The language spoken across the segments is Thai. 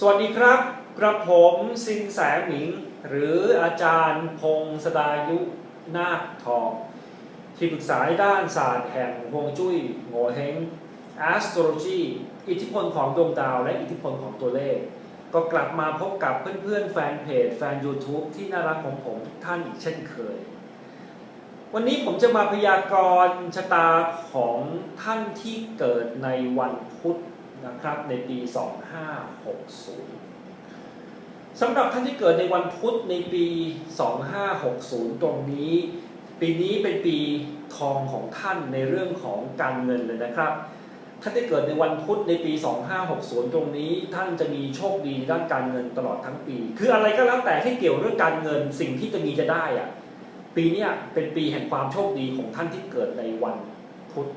สวัสดีครับกระผมสินแสหมิง หรืออาจารย์พงศดายุนาคทอง ที่ปรึกษาด้านศาสตร์แห่งฮวงจุ้ยโงเฮง astrology อิทธิพลของดวงดาวและอิทธิพลของตัวเลข ก็กลับมาพบกับเพื่อนๆ แฟนเพจ แฟน YouTube ที่น่ารักของผมทุกท่านอีกเช่นเคย วันนี้ผมจะมาพยากรณ์ชะตาของท่านที่เกิดในวันพุธ นะครับในปี 2560สำหรับท่านที่เกิดในวันพุธในปี 2560 ตรงนี้ ปีนี้เป็นปีทองของท่านในเรื่องของการเงินเลยนะครับท่านที่เกิดในวันพุธในปี 2560 ตรงนี้ ท่านจะมีโชคดีด้านการเงินตลอดทั้งปี คืออะไรก็แล้วแต่ที่เกี่ยวเรื่องการเงินสิ่งที่จะมีจะได้อะปีนี้เป็นปีแห่งความโชคดีของท่านที่เกิดในวันพุธ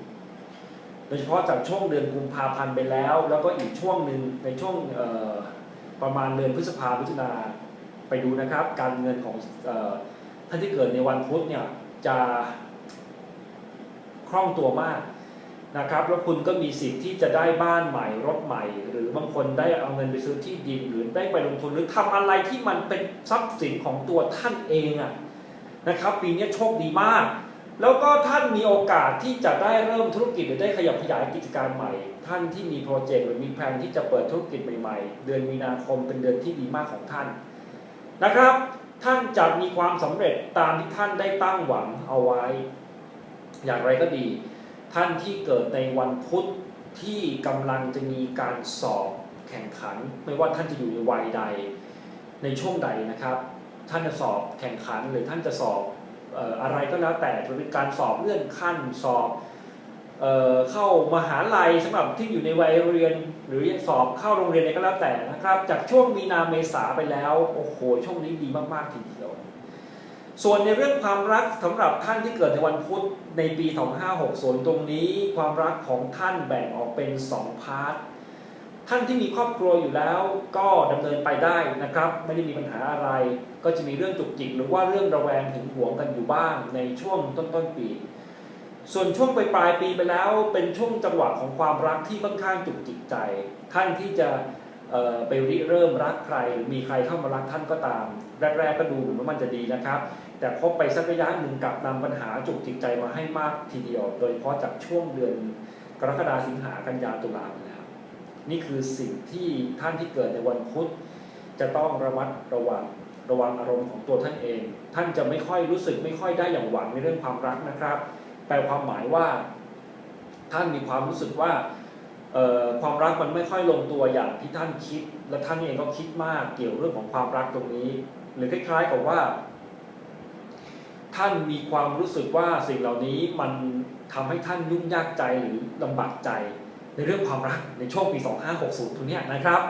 ดยเฉพาะจากช่วงเดือนกุมภาพันธ์ไปแล้ว แล้วก็อีกช่วงหนึ่งในช่วงประมาณเดือนพฤษภาพิจนาไปดูนะครับ การเงินของอท่านที่เกิดในวันพุธเนี่ยจะคล่องตัวมากนะครับแล้วคุณก็มีสิทธิ์ที่จะได้บ้านใหม่รถใหม่ หรือบางคนได้เอาเงินไปซื้อที่ดินหรือได้ไปลงทุนหรือทำอะไรที่มันเป็นทรัพย์สินของตัวท่านเองอะนะครับ ปีนี้โชคดีมาก แล้วก็ท่านมีโอกาสที่จะได้เริ่มธุรกิจหรือได้ขยับขยายกิจการใหม่ ท่านที่มีโปรเจกต์หรือมีแผนที่จะเปิดธุรกิจใหม่ๆ เดือนมีนาคมเป็นเดือนที่ดีมากของท่านนะครับ ท่านจะมีความสำเร็จตามที่ท่านได้ตั้งหวังเอาไว้ อย่างไรก็ดี ท่านที่เกิดในวันพุธที่กำลังจะมีการสอบแข่งขัน ไม่ว่าท่านจะอยู่ในวัยใดในช่วงใดนะครับ ท่านจะสอบแข่งขันหรือท่านจะสอบ อะไรก็แล้วแต่จะเป็นการสอบเลื่อนขั้นสอบเออเข้ามหาลัยสำหรับที่อยู่ในวัยเรียน หรือสอบเข้าโรงเรียนอะไรก็แล้วแต่นะครับ จากช่วงมีนาเมษาไปแล้วโอ้โหช่วงนี้ดีมากๆทีเดียวส่วนในเรื่องความรักสำหรับท่านที่เกิดในวันพุธในปี 2560 ตรงนี้ ความรักของท่านแบ่งออกเป็น 2 พาร์ท ท่านที่มีครอบครัวอยู่แล้ว ก็ดำเนินไปได้นะครับ ไม่ได้มีปัญหาอะไร ก็จะมีเรื่องจุกจิกหรือว่าเรื่องระแวงถึงหวงกันอยู่บ้างในช่วงต้นต้นๆปี ส่วนช่วงปลายปลายปีไปแล้วเป็นช่วงจังหวะของความรักที่ค่อนข้างจุกจิกใจ ท่านที่จะไปริเริ่มรักใครหรือมีใครเข้ามารักท่านก็ตาม แรกๆก็ดูเหมือนว่ามันจะดีนะครับ แต่พบไปสักระยะหนึ่งกลับนำปัญหาจุกจิกใจมาให้มากทีเดียว โดยเฉพาะจากช่วงเดือนกรกฎาสิงหากันยาตุลาไปแล้ว นี่คือสิ่งที่ท่านที่เกิดในวันพุธจะต้องระมัดระวังระวังอารมณ์ของตัวท่านเอง ท่านจะไม่ค่อยรู้สึกไม่ค่อยได้อย่างหวังในเรื่องความรักนะครับแปลความหมายว่า ท่านมีความรู้สึกว่าความรักมันไม่ค่อยลงตัวอย่างที่ท่านคิด และท่านเองก็คิดมากเกี่ยวเรื่องของความรักตรงนี้ หรือคล้ายๆกับว่า ท่านมีความรู้สึกว่าสิ่งเหล่านี้มันทำให้ท่านยุ่งยากใจหรือลำบากใจ ในเรื่องความรักในช่วงปี 2560ตรงเนี้ยนะครับ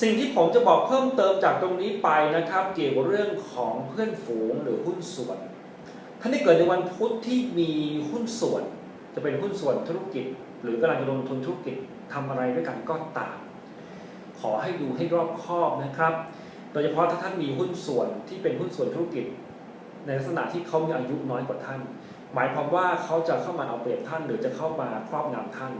สิ่งที่ผมจะบอกเพิ่มเติมจากตรงนี้ไปนะครับ เกี่ยวกับเรื่องของเพื่อนฝูงหรือหุ้นส่วน ท่านที่เกิดในวันพุธที่มีหุ้นส่วน จะเป็นหุ้นส่วนธุรกิจ หรือกำลังจะลงทุนธุรกิจทำอะไรด้วยกันก็ตาม ขอให้ดูให้รอบคอบนะครับ โดยเฉพาะถ้าท่านมีหุ้นส่วนที่เป็นหุ้นส่วนธุรกิจ ในลักษณะที่เขามีอายุน้อยกว่าท่าน หมายความว่าเขาจะเข้ามาเอาเปรียบท่าน หรือจะเข้ามาครอบงำท่าน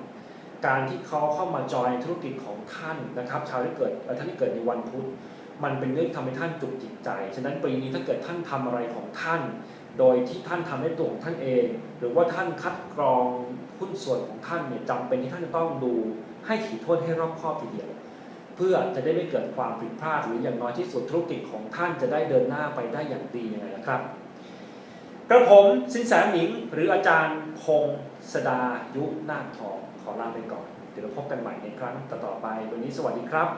การที่เขาเข้ามาจอยธุรกิจของท่านนะครับ ชาวที่เกิดท่านที่เกิดในวันพุธมันเป็นเรื่องทำให้ท่านจุกจิตใจ ฉะนั้นปีนี้ถ้าเกิดท่านทำอะไรของท่าน โดยที่ท่านทำให้ตัวของท่านเอง หรือว่าท่านคัดกรองหุ้นส่วนของท่านเนี่ยจำเป็นที่ท่านจะต้องดูให้ถี่ถ้วนให้รอบคอบทีเดียว เพื่อจะได้ไม่เกิดความผิดพลาดหรืออย่างน้อยที่สุดธุรกิจของท่านจะได้เดินหน้าไปได้อย่างดียังไงนะครับ กระผมสินแสหมิง หรืออาจารย์พงศดายุนาคทองขอลาไปก่อน เดี๋ยวเราพบกันใหม่ในครั้งต่อๆไป วันนี้สวัสดีครับ